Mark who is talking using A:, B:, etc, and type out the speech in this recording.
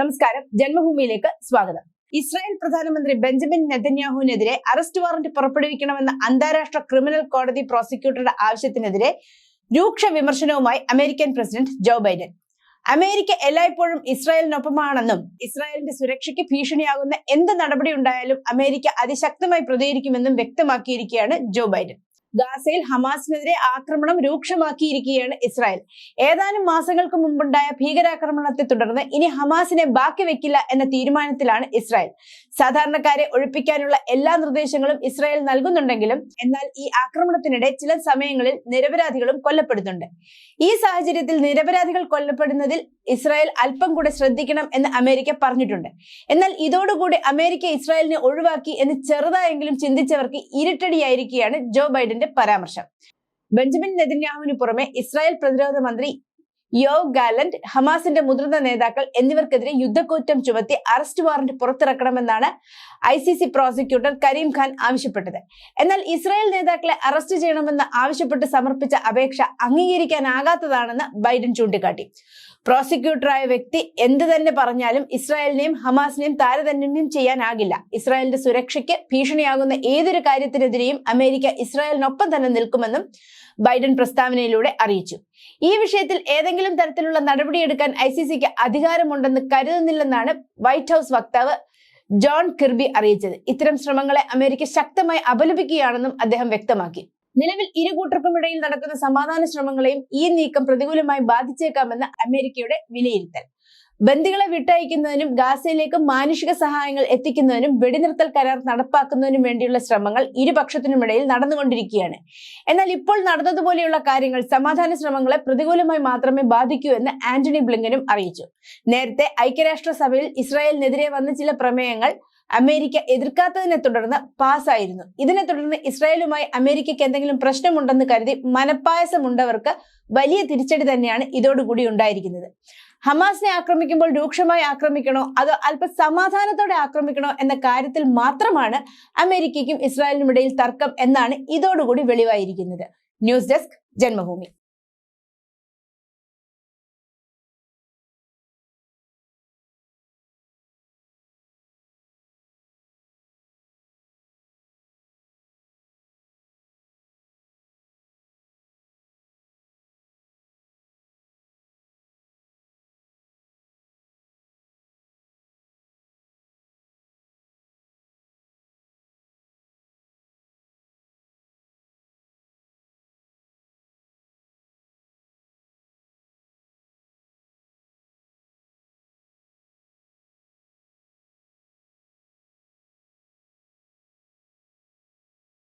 A: നമസ്കാരം. ജന്മഭൂമിയിലേക്ക് സ്വാഗതം. ഇസ്രായേൽ പ്രധാനമന്ത്രി ബെഞ്ചമിൻ നെതന്യാഹുവിനെതിരെ അറസ്റ്റ് വാറന്റ് പുറപ്പെടുവിക്കണമെന്ന അന്താരാഷ്ട്ര ക്രിമിനൽ കോടതി പ്രോസിക്യൂട്ടറുടെ ആവശ്യത്തിനെതിരെ രൂക്ഷ വിമർശനവുമായി American president Joe Biden. America എല്ലായ്പ്പോഴും ഇസ്രായേലിനൊപ്പമാണെന്നും ഇസ്രായേലിന്റെ സുരക്ഷയ്ക്ക് ഭീഷണിയാകുന്ന എന്ത് നടപടി ഉണ്ടായാലും അമേരിക്ക അതിശക്തമായി പ്രതികരിക്കുമെന്നും വ്യക്തമാക്കിയിരിക്കുകയാണ് ജോ ബൈഡൻ. ഗാസയിൽ ഹമാസിനെതിരെ ആക്രമണം രൂക്ഷമാക്കിയിരിക്കുകയാണ് ഇസ്രായേൽ. ഏതാനും മാസങ്ങൾക്ക് മുമ്പുണ്ടായ ഭീകരാക്രമണത്തെ തുടർന്ന് ഇനി ഹമാസിനെ ബാക്കി വെക്കില്ല എന്ന തീരുമാനത്തിലാണ് ഇസ്രായേൽ. സാധാരണക്കാരെ ഒഴിപ്പിക്കാനുള്ള എല്ലാ നിർദ്ദേശങ്ങളും ഇസ്രായേൽ നൽകുന്നുണ്ടെങ്കിലും എന്നാൽ ഈ ആക്രമണത്തിനിടെ ചില സമയങ്ങളിൽ നിരപരാധികളും കൊല്ലപ്പെടുന്നുണ്ട്. ഈ സാഹചര്യത്തിൽ നിരപരാധികൾ കൊല്ലപ്പെടുന്നതിൽ ഇസ്രായേൽ അല്പം കൂടെ ശ്രദ്ധിക്കണം എന്ന് അമേരിക്ക പറഞ്ഞിട്ടുണ്ട്. എന്നാൽ ഇതോടുകൂടി അമേരിക്ക ഇസ്രായേലിനെ ഒഴിവാക്കി എന്ന് ചെറുതായെങ്കിലും ചിന്തിച്ചവർക്ക് ഇരുട്ടടിയായിരിക്കുകയാണ് ജോ ബൈഡന്റെ പരാമർശം. ബെഞ്ചമിൻ നെതിന്യാഹുവിന് പുറമെ ഇസ്രായേൽ പ്രതിരോധ മന്ത്രി യോ ഗാലന്റ് ഹമാസിന്റെ മുതിർന്ന നേതാക്കൾ എന്നിവർക്കെതിരെ യുദ്ധക്കുറ്റം ചുമത്തി അറസ്റ്റ് വാറന്റ് പുറത്തിറക്കണമെന്നാണ് I C C prosecutor Kareem Khan ആവശ്യപ്പെട്ടത്. എന്നാൽ ഇസ്രായേൽ നേതാക്കളെ അറസ്റ്റ് ചെയ്യണമെന്ന് ആവശ്യപ്പെട്ട് സമർപ്പിച്ച അപേക്ഷ അംഗീകരിക്കാനാകാത്തതാണെന്ന് ബൈഡൻ ചൂണ്ടിക്കാട്ടി. പ്രോസിക്യൂട്ടറായ വ്യക്തി എന്ത് തന്നെ പറഞ്ഞാലും ഇസ്രായേലിനെയും ഹമാസിനെയും താരതമ്യം ചെയ്യാനാകില്ല. ഇസ്രായേലിന്റെ സുരക്ഷയ്ക്ക് ഭീഷണിയാകുന്ന ഏതൊരു കാര്യത്തിനെതിരെയും അമേരിക്ക ഇസ്രായേലിനൊപ്പം തന്നെ നിൽക്കുമെന്നും ബൈഡൻ പ്രസ്താവനയിലൂടെ അറിയിച്ചു. ഈ വിഷയത്തിൽ ഏതെങ്കിലും തരത്തിലുള്ള നടപടിയെടുക്കാൻ ഐ സി സിക്ക് അധികാരമുണ്ടെന്ന് കരുതുന്നില്ലെന്നാണ് വൈറ്റ് ഹൌസ് വക്താവ് ജോൺ കിർബി അറിയിച്ചത്. ഇത്തരം ശ്രമങ്ങളെ അമേരിക്ക ശക്തമായി അപലപിക്കുകയാണെന്നും അദ്ദേഹം വ്യക്തമാക്കി. നിലവിൽ ഇരു കൂട്ടർക്കുമിടയിൽ നടക്കുന്ന സമാധാന ശ്രമങ്ങളെയും ഈ നീക്കം പ്രതികൂലമായി ബാധിച്ചേക്കാമെന്ന് അമേരിക്കയുടെ വിലയിരുത്തൽ. ബന്ദികളെ വിട്ടയക്കുന്നതിനും ഗാസയിലേക്ക് മാനുഷിക സഹായങ്ങൾ എത്തിക്കുന്നതിനും വെടിനിർത്തൽ കരാർ നടപ്പാക്കുന്നതിനും വേണ്ടിയുള്ള ശ്രമങ്ങൾ ഇരുപക്ഷത്തിനുമിടയിൽ നടന്നുകൊണ്ടിരിക്കുകയാണ്. എന്നാൽ ഇപ്പോൾ നടന്നതുപോലെയുള്ള കാര്യങ്ങൾ സമാധാന ശ്രമങ്ങളെ പ്രതികൂലമായി മാത്രമേ ബാധിക്കൂ എന്ന് ആന്റണി ബ്ലിങ്കനും അറിയിച്ചു. നേരത്തെ ഐക്യരാഷ്ട്രസഭയിൽ ഇസ്രായേലിനെതിരെ വന്ന ചില പ്രമേയങ്ങൾ അമേരിക്ക എതിർക്കാത്തതിനെ തുടർന്ന് പാസ്സായിരുന്നു ഇതിനെ തുടർന്ന് ഇസ്രായേലുമായി അമേരിക്കയ്ക്ക് എന്തെങ്കിലും പ്രശ്നമുണ്ടെന്ന് കരുതി മനപ്പായസമുണ്ടവർക്ക് വലിയ തിരിച്ചടി തന്നെയാണ് ഇതോടുകൂടി ഉണ്ടായിരിക്കുന്നത്. ഹമാസിനെ ആക്രമിക്കുമ്പോൾ രൂക്ഷമായി ആക്രമിക്കണോ? അതോ അല്പ സമാധാനത്തോടെ ആക്രമിക്കണോ എന്ന കാര്യത്തിൽ മാത്രമാണ് അമേരിക്കയ്ക്കും ഇസ്രായേലിനും ഇടയിൽ തർക്കം എന്നാണ് ഇതോടുകൂടി വെളിവായിരിക്കുന്നത്. News desk Janmabhumi.